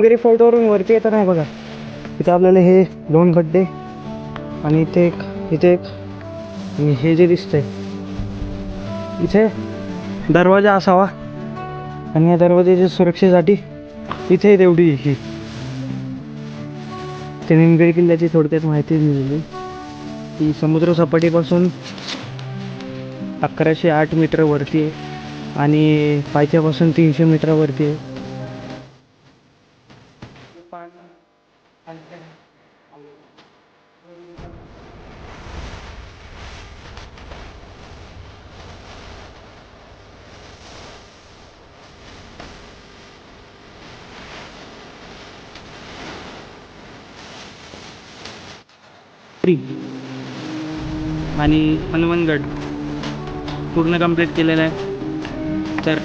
वगैरे फोटोवरून वरती येतं नाही बघा. इथे आपल्याला हे दोन खड्डे आणि इथे एक इथे एक आणि हे जे दिसतंय. इथे दरवाजा असावा आणि या दरवाजाच्या सुरक्षेसाठी इथे तेवढी ही. ते निमगड किल्ल्याची थोडक्यात माहिती दिलेली. की समुद्र सपाटीपासून अकराशे आठ मीटर वरती आहे आणि पायथ्यापासून तीनशे मीटरवरती आहे. आणि हनुमानगड पूर्ण कंप्लीट केलेलं आहे. तर